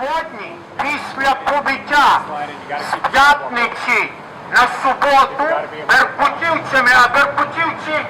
Сьогодні, після побиття з п'ятниці на суботу беркутівцями, а беркутівці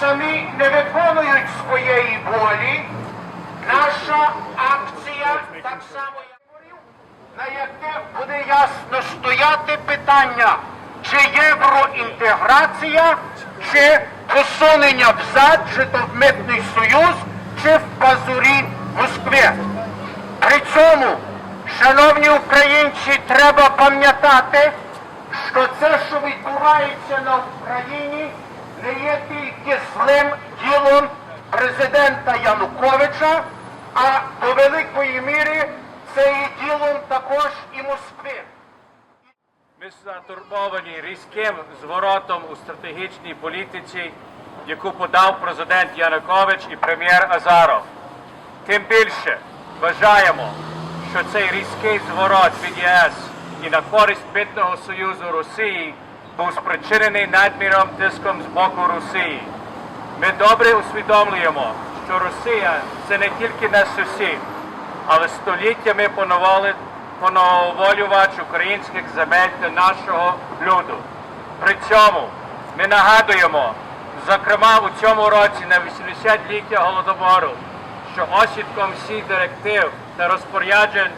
самі не виконують своєї волі, наша акція так само як на яке буде ясно стояти питання, чи євроінтеграція, чи посунення взад, чи то в митний союз, чи в пазурі Москви. При цьому, шановні українці, треба пам'ятати, що це, що відбувається на Україні, не є тільки злим ділом президента Януковича, а до великої міри це є ділом також і Москви. Ми затурбовані різким зворотом у стратегічній політиці, яку подав президент Янукович і прем'єр Азаров. Тим більше вважаємо, що цей різкий зворот від ЄС і на користь митного союзу Росії був спричинений надміром тиском з боку Росії. Ми добре усвідомлюємо, що Росія це не тільки наш сусід, але століттями поновали- поноволювач українських земель для нашого люду. При цьому ми нагадуємо, зокрема у цьому році на 80-ліття Голодомору, що осідком всіх директив та розпоряджень,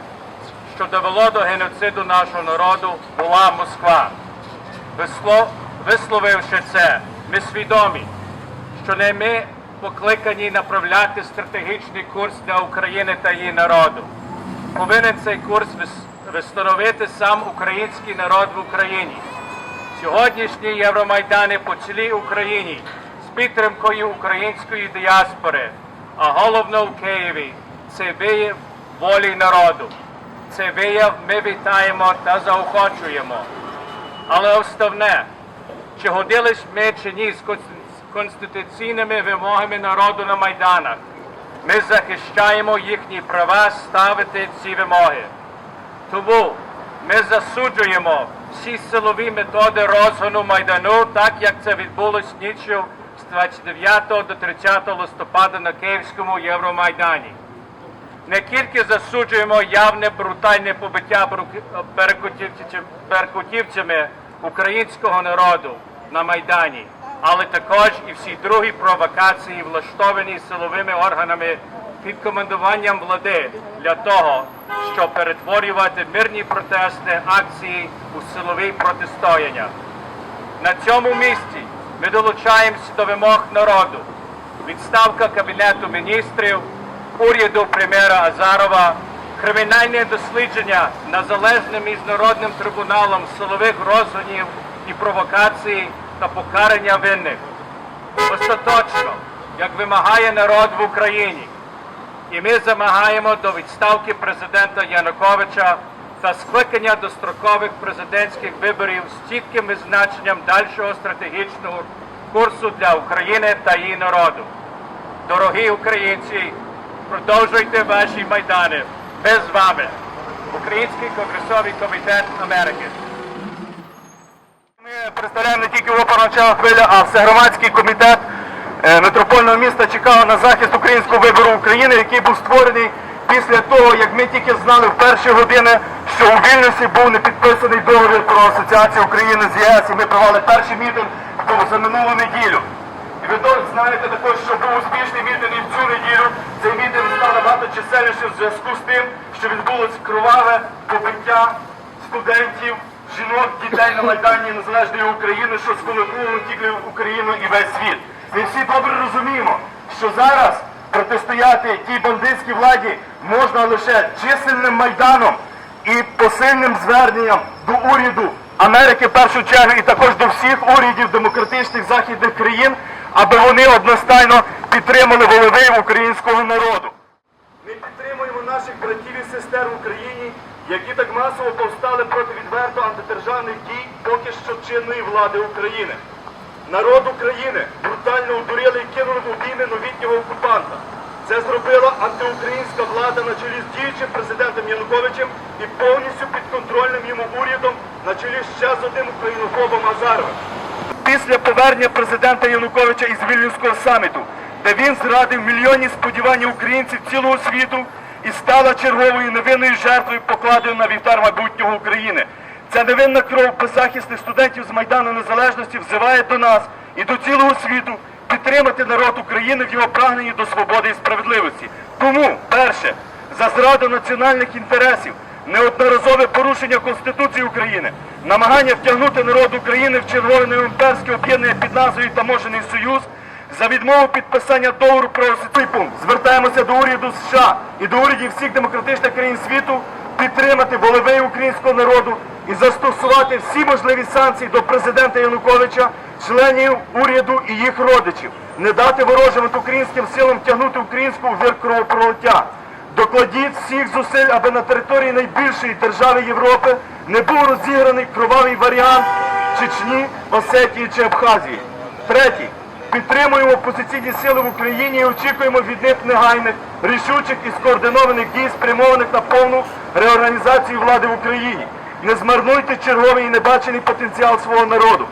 що довело до геноциду нашого народу, була Москва. Висловивши це, ми свідомі, що не ми покликані направляти стратегічний курс для України та її народу. Повинен цей курс вис- встановити сам український народ в Україні. Сьогоднішні Євромайдани по цілій Україні з підтримкою української діаспори, а головно в Києві це вияв волі народу. Це вияв ми вітаємо та заохочуємо. Але основне, чи годились ми чи ні з конституційними вимогами народу на майданах, ми захищаємо їхні права ставити ці вимоги. Тому ми засуджуємо всі силові методи розгону Майдану, так як це відбулось ніччю з 29 до 30 листопада на Київському Євромайдані. Не тільки засуджуємо явне брутальне побиття беркутівцями українського народу на Майдані, але також і всі другі провокації, влаштовані силовими органами під командуванням влади для того, щоб перетворювати мирні протестні акції у силові протистояння. На цьому місці ми долучаємося до вимог народу. Відставка Кабінету міністрів, уряду прем'єра Азарова, кримінальне дослідження незалежним міжнародним трибуналом силових розгонів і провокацій та покарання винних. Остаточно, як вимагає народ в Україні. І ми замагаємо до відставки президента Януковича та скликання дострокових президентських виборів з чітким визначенням дальшого стратегічного курсу для України та її народу. Дорогі українці, продовжуйте ваші майдани. Ми з вами. Український конгресовий комітет Америки. Ми представляємо не тільки оперу начала хвиля, а всегромадський комітет е, метропольного міста чекав на захист українського вибору України, який був створений після того, як ми тільки знали в перші години, що у Вільнюсі був не підписаний договір про асоціацію України з ЄС, і ми провели перший мітинг за минулу неділю. Ви добре знаєте також, що був успішний мітинг і в цю неділю. Цей мітинг став набагато чисельнішим в зв'язку з тим, що відбулось кроваве побиття студентів, жінок, дітей на Майдані Незалежної України, що сколихнуло тільки Україну і весь світ. Ми всі добре розуміємо, що зараз протистояти тій бандитській владі можна лише чисельним майданом і посильним зверненням до уряду Америки в першу чергу і також до всіх урядів демократичних західних країн, аби вони одностайно підтримали волевий українського народу. Ми підтримуємо наших братів і сестер в Україні, які так масово повстали проти відверто антидержавних дій поки що чинної влади України. Народ України брутально удурили і кинули в обійми новітнього окупанта. Це зробила антиукраїнська влада на чолі з діючим президентом Януковичем і повністю підконтрольним йому урядом на чолі ще з одним українофобом Азаровим. Після повернення президента Януковича із Вільнюського саміту, де він зрадив мільйонні сподівання українців цілого світу, і стала черговою невинною жертвою, покладеною на вівтар майбутнього України. Ця невинна кров беззахисних студентів з Майдану Незалежності взиває до нас і до цілого світу підтримати народ України в його прагненні до свободи і справедливості. Тому, перше, за зраду національних інтересів, неодноразове порушення Конституції України, намагання втягнути народ України в чергове неімперське об'єднання під назвою Таможений Союз, за відмову підписання договору про освітний пункт звертаємося до уряду США і до урядів всіх демократичних країн світу підтримати волевий українського народу і застосувати всі можливі санкції до президента Януковича, членів уряду і їх родичів, не дати ворожим українським силам тягнути українську в кровопролиття. Докладіть всіх зусиль, аби на території найбільшої держави Європи не був розіграний кровавий варіант Чечні, Осетії чи Абхазії. Третій. Підтримуємо опозиційні сили в Україні і очікуємо від них негайних, рішучих і скоординованих дій, спрямованих на повну реорганізацію влади в Україні. Не змарнуйте черговий і небачений потенціал свого народу.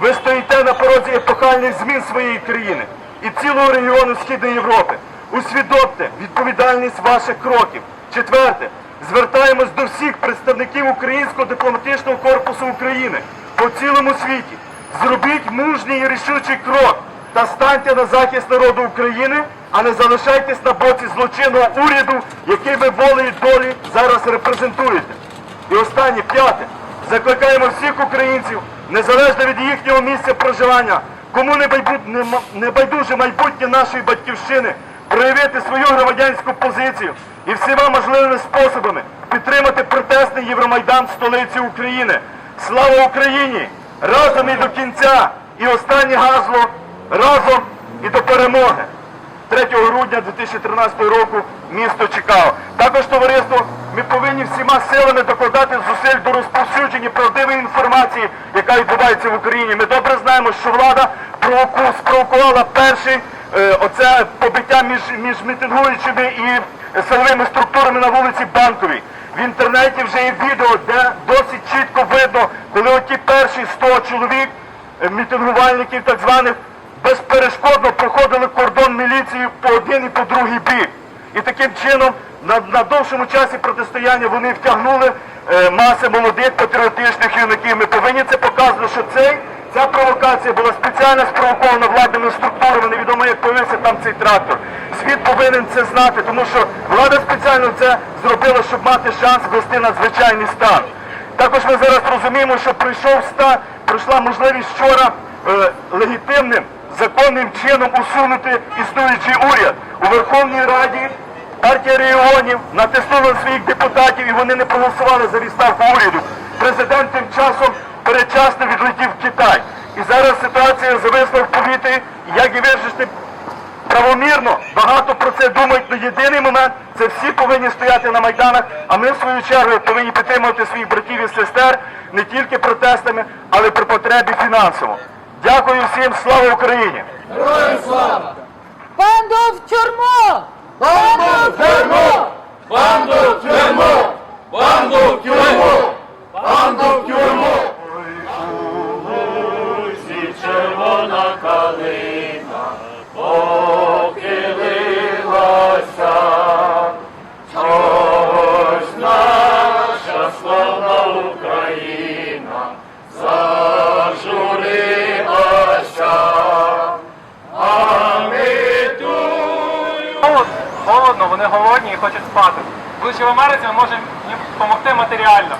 Ви стоїте на порозі епохальних змін своєї країни і цілого регіону Східної Європи. Усвідомте відповідальність ваших кроків. Четверте. Звертаємось до всіх представників Українського дипломатичного корпусу України по цілому світі. Зробіть мужній і рішучий крок та станьте на захист народу України, а не залишайтесь на боці злочинного уряду, який ви волею долі зараз репрезентуєте. І останнє, п'яте. Закликаємо всіх українців, незалежно від їхнього місця проживання, кому не байдуже майбутнє нашої батьківщини, проявити свою громадянську позицію і всіма можливими способами підтримати протестний Євромайдан в столиці України. Слава Україні! Разом і до кінця! І останнє гасло разом і до перемоги! 3 грудня 2013 року місто Чикаго. Також товариство, ми повинні всіма силами докладати зусиль до розповсюдження правдивої інформації, яка відбувається в Україні. Ми добре знаємо, що влада провоку- спровокувала перший оце побиття між, між мітингуючими і силовими структурами на вулиці Банковій. В інтернеті вже є відео, де досить чітко видно, коли оті перші 100 чоловік, е, мітингувальників так званих, безперешкодно проходили кордон міліції по один і по другий бік. І таким чином на, на довшому часі протистояння вони втягнули е, маси молодих патріотичних юнаків. Ми повинні це показувати, що цей, ця провокація була спеціально спровокована владними структурами. Невідомо як появився там цей трактор. Світ повинен це знати, тому що влада спеціально це зробила, щоб мати шанс ввести надзвичайний стан. Також ми зараз розуміємо, що прийшов ста, прийшла можливість вчора е, легітимним законним чином усунути існуючий уряд у Верховній Раді. Партія регіонів натиснула своїх депутатів і вони не проголосували за відставку уряду. Президент тим часом передчасно відлетів в Китай. І зараз ситуація зависла в повітрі, як і вирішити правомірно. Багато про це думають, але єдиний момент це всі повинні стояти на майданах, а ми в свою чергу повинні підтримувати своїх братів і сестер не тільки протестами, але й при потребі фінансово. Дякую всім, слава Україні! Банду в тюрму! Банду в тюрму! Банду в тюрму! Банду в тюрму! Банду в тюрму! Калина похилилася, наша славна Україна зажурилася, а ми тут холодно, вони голодні і хочуть спати. Будучи в Америці, ми можемо їм допомогти матеріально.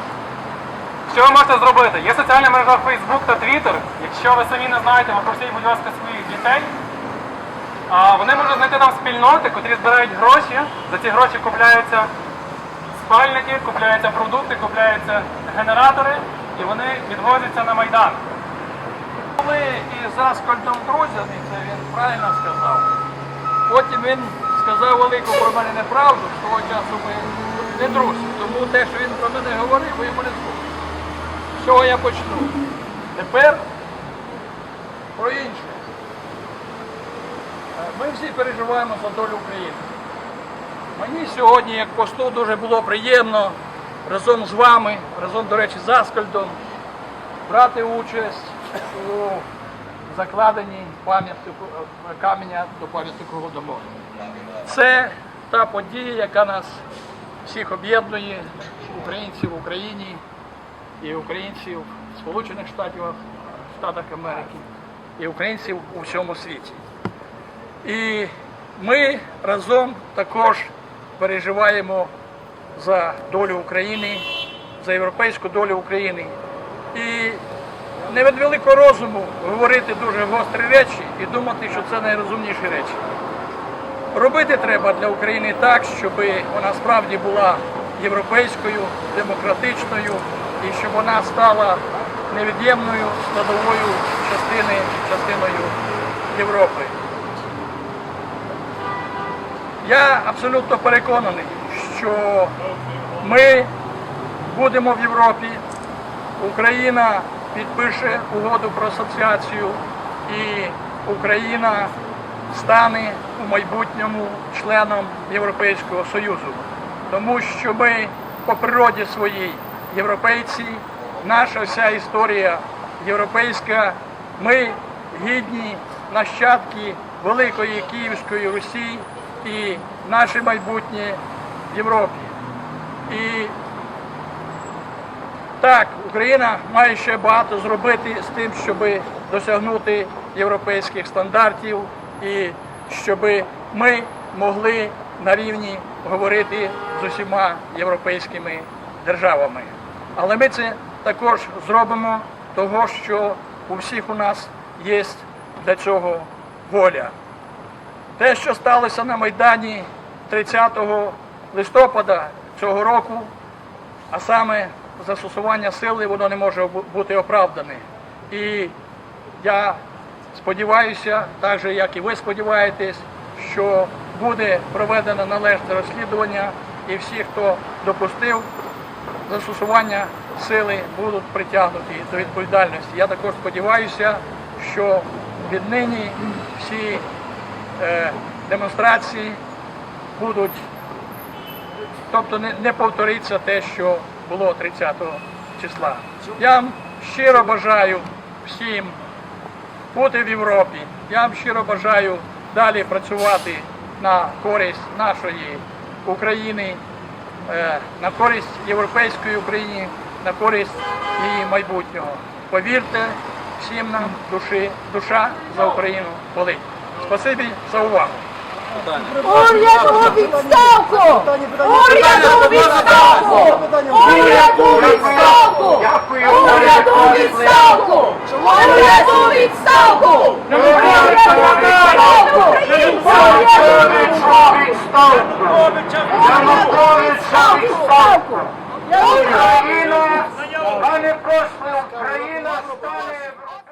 Що ви можете зробити? Є соціальна мережа Facebook та Twitter. Якщо ви самі не знаєте, попросіть, будь ласка, своїх дітей. А вони можуть знайти там спільноти, котрі збирають гроші. За ці гроші купляються спальники, купляються продукти, купляються генератори і вони відвозяться на Майдан. Ми із Аскольдом друзями, це він правильно сказав. Потім він сказав велику про мене неправду, з того часу ми не друзі. Тому те, що він про мене говорив, ви йому не слухали. З цього я почну. Тепер про інше. Е, Ми всі переживаємо за долю України. Мені сьогодні, як посту, дуже було приємно разом з вами, разом, до речі, з Аскольдом, брати участь у закладенні каменя до пам'ятнику Голодомору. Це та подія, яка нас всіх об'єднує, українців в Україні і українців в Сполучених Штатів, Штатах Америки, і українців у всьому світі. І ми разом також переживаємо за долю України, за європейську долю України. І не від великого розуму говорити дуже гострі речі і думати, що це найрозумніші речі. Робити треба для України так, щоб вона справді була європейською, демократичною і щоб вона стала невід'ємною складовою частини, частиною Європи. Я абсолютно переконаний, що ми будемо в Європі, Україна підпише угоду про асоціацію і Україна стане у майбутньому членом Європейського Союзу. Тому що ми по природі своїй європейці, наша вся історія європейська, ми гідні нащадки Великої Київської Русі і наше майбутнє в Європі. І так, Україна має ще багато зробити з тим, щоб досягнути європейських стандартів і щоб ми могли на рівні говорити з усіма європейськими державами. Але ми це також зробимо того, що у всіх у нас є для цього воля. Те, що сталося на Майдані 30 листопада цього року, а саме застосування сили, воно не може бути оправдане. І я сподіваюся, так же як і ви сподіваєтесь, що буде проведено належне розслідування і всі, хто допустив застосування сили, будуть притягнуті до відповідальності. Я також сподіваюся, що віднині всі е, демонстрації будуть Тобто не, повториться те, що було 30 числа. Я вам щиро бажаю всім бути в Європі. Я вам щиро бажаю далі працювати на користь нашої України, на користь європейської України, на користь її майбутнього. Повірте, всім нам душі, душа за Україну болить. Спасибі за увагу. Уряду у відставку! Уряду у відставку! Уряду у відставку! Уряду відставку! Уряду відставку! Україна, а не просто Україна! Стане...